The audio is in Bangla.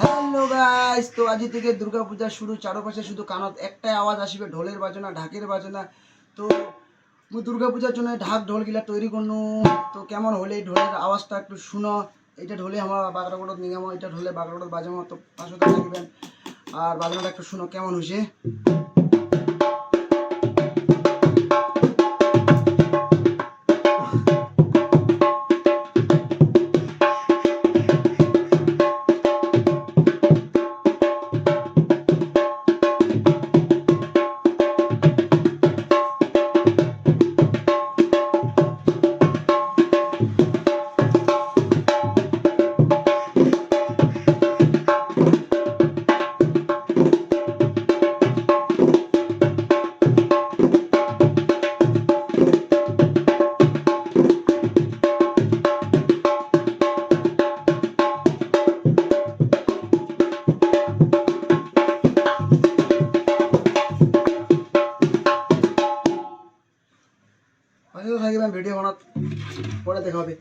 হ্যালো গাইস তো আজ থেকে দুর্গা পূজা শুরু, চারপাশে শুধু কানত একটাই আওয়াজ আসবে, ঢোলের বাজনা, ঢাকের বাজনা। তো দুর্গা পূজার জন্য ঢাক ঢোল গিলা তৈরি করনু। তো কেমন হলে ঢোলের আওয়াজটা একটু শুনো। এটা ঢোলে আমার বাগড়াগড়ত যাব এটা ঢোলে বাগড়াগড়ত বাজামো, তো পাশে থাকবেন আর বাজনাটা একটু শুনো, কেমন হয়েছে? পাশে থাকবেন ভিডিও বানাত পরে দেখা হবে